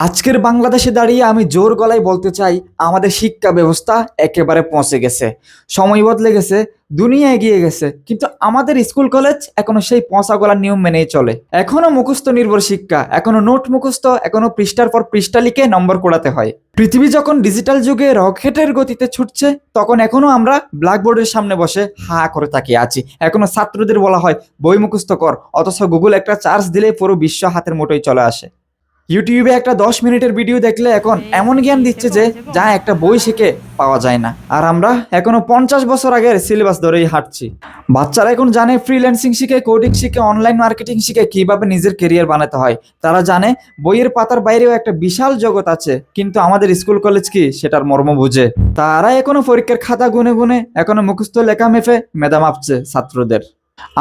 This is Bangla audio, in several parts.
আজকের বাংলাদেশে দাঁড়িয়ে আমি জোর গলায় বলতে চাই, আমাদের শিক্ষা ব্যবস্থা একেবারে পৌঁছে গেছে। সময় বদলে গেছে, দুনিয়া এগিয়ে গেছে, কিন্তু আমাদের স্কুল কলেজ এখনও সেই পৌঁছা গলার নিয়ম মেনেই চলে। এখনও মুখস্থ নির্ভর শিক্ষা, এখনও নোট মুখস্থ, এখনও পৃষ্ঠার পর পৃষ্ঠা লিখে নম্বর কোড়াতে হয়। পৃথিবী যখন ডিজিটাল যুগে রকেটের গতিতে ছুটছে, তখন এখনও আমরা ব্ল্যাকবোর্ডের সামনে বসে হা করে তাকিয়ে আছি। এখনও ছাত্রদের বলা হয়, বই মুখস্থ কর, অথচ গুগল একটা চার্জ দিলে পুরো বিশ্ব হাতের মুঠোয় চলে আসে। ইউটিউবে একটা দশ মিনিটের ভিডিও দেখলে এখন এমন জ্ঞান দিচ্ছে যে যা একটা বই শিখে পাওয়া যায় না। আর আমরা এখনও পঞ্চাশ বছর আগের সিলেবাস ধরেই হাঁটছি। বাচ্চারা এখন জানে ফ্রিল্যান্সিং শিখে কোডিং শিখে অনলাইন মার্কেটিং শিখে কীভাবে নিজের কেরিয়ার বানাতে হয়। তারা জানে বইয়ের পাতার বাইরেও একটা বিশাল জগৎ আছে কিন্তু আমাদের স্কুল কলেজ কি সেটার মর্ম বুঝে। তারা এখনও পরীক্ষার খাতা গুনে গুনে এখনও মুখস্থ লেখা মেফে মেধা মাপছে ছাত্রদের।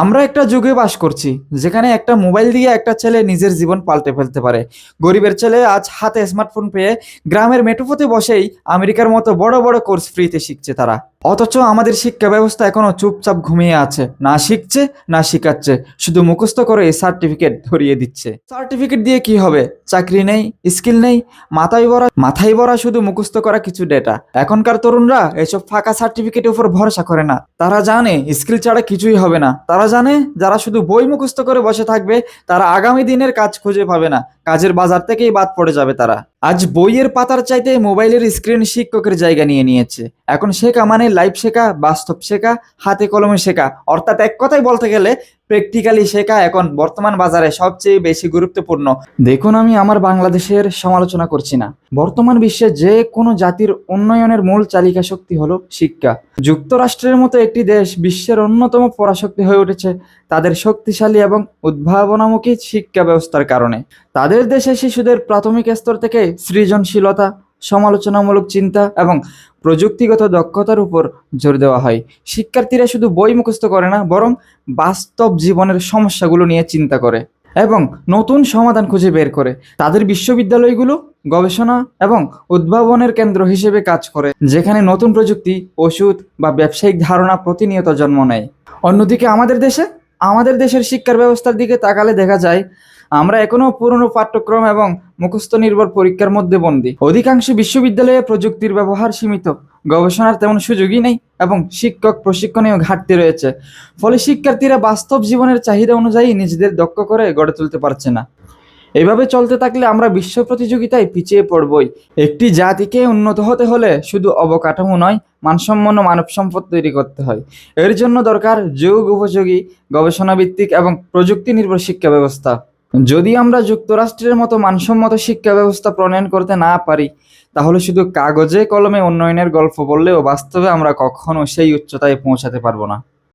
আমরা একটা যুগে বাস করছি, যেখানে একটা মোবাইল দিয়ে একটা ছেলে নিজের জীবন পাল্টে ফেলতে পারে। গরিবের ছেলে আজ হাতে স্মার্টফোন পেয়ে গ্রামের মেট্রোপথে বসেই আমেরিকার মতো বড় বড় কোর্স ফ্রিতে শিখছে তারা। অথচ আমাদের শিক্ষা ব্যবস্থা এখনও চুপচাপ ঘুমিয়ে আছে। না শিখছে, না শিখাচ্ছে, শুধু মুখস্থ করে সার্টিফিকেট ধরিয়ে দিচ্ছে। সার্টিফিকেট দিয়ে কি হবে? চাকরি নেই স্কিল নেই, মাথায় ভরা মাথায় ভরা শুধু মুখস্থ করা কিছু ডেটা এখনকার তরুণরা এসব ফাঁকা সার্টিফিকেটের উপর ভরসা করে না। তারা জানে স্কিল ছাড়া কিছুই হবে না। তারা জানে যারা শুধু বই মুখস্থ করে বসে থাকবে, তারা আগামী দিনের কাজ খুঁজে পাবে না। কাজের বাজার থেকেই বাদ পড়ে যাবে তারা। আজ বইয়ের পাতার চাইতে মোবাইলের স্ক্রিন শিক্ষকের জায়গা নিয়ে নিয়েছে। এখন শেখা মানে লাইভ শেখা, বাস্তব শেখা, হাতে কলমে শেখা। অর্থাৎ এক কথাই বলতে গেলে প্র্যাকটিক্যালি শেখা এখন বর্তমান বাজারে সবচেয়ে বেশি গুরুত্বপূর্ণ। দেখুন, আমি আমার বাংলাদেশের সমালোচনা করছি না। বর্তমান বিশ্বে যে কোনো জাতির উন্নয়নের মূল চালিকা শক্তি হলো শিক্ষা। যুক্তরাষ্ট্রের মতো একটি দেশ বিশ্বের অন্যতম পরাশক্তি হয়ে উঠেছে তাদের শক্তিশালী এবং উদ্ভাবনামুখী শিক্ষা ব্যবস্থার কারণে। তাদের দেশে শিশুদের প্রাথমিক স্তর থেকে সৃজনশীলতা সমালোচনামূলক চিন্তা এবং প্রযুক্তিগত দক্ষতার উপর জোর দেওয়া হয়। শিক্ষার্থীরা শুধু বই মুখস্থ করে না, বরং বাস্তব জীবনের সমস্যাগুলো নিয়ে চিন্তা করে এবং নতুন সমাধান খুঁজে বের করে। তাদের বিশ্ববিদ্যালয়গুলো গবেষণা এবং উদ্ভাবনের কেন্দ্র হিসেবে কাজ করে, যেখানে নতুন প্রযুক্তি, ওষুধ বা ব্যবসায়িক ধারণা প্রতিনিয়ত জন্ম নেয়। অন্যদিকে আমাদের দেশে আমাদের দেশের শিক্ষার ব্যবস্থার দিকে তাকালে দেখা যায়, আমরা এখনও পুরনো পাঠ্যক্রম এবং মুখস্থ নির্ভর পরীক্ষার মধ্যে বন্দী। অধিকাংশ বিশ্ববিদ্যালয়ে প্রযুক্তির ব্যবহার সীমিত। গবেষণার তেমন সুযোগই নেই এবং শিক্ষক প্রশিক্ষণেও ঘাটতি রয়েছে। ফলে শিক্ষার্থীরা বাস্তব জীবনের চাহিদা অনুযায়ী নিজেদের দক্ষ করে গড়ে তুলতে পারছে না। এভাবে চলতে থাকলে আমরা বিশ্ব প্রতিযোগিতায় পিছিয়ে পড়বই। একটি জাতিকে উন্নত হতে হলে শুধু অবকাঠামো নয় মানসম্পন্ন মানব সম্পদ তৈরি করতে হয়। এর জন্য দরকার যুগ উপযোগী গবেষণা ভিত্তিক এবং প্রযুক্তি নির্ভর শিক্ষা ব্যবস্থা। যদি আমরা যুক্তরাষ্ট্রের মতো মানসম্মত শিক্ষা ব্যবস্থা প্রণয়ন করতে না পারি, তাহলে শুধু কাগজে কলমে উন্নয়নের গল্প বললেও বাস্তবে আমরা কখনো সেই উচ্চতায় পৌঁছাতে পারব না।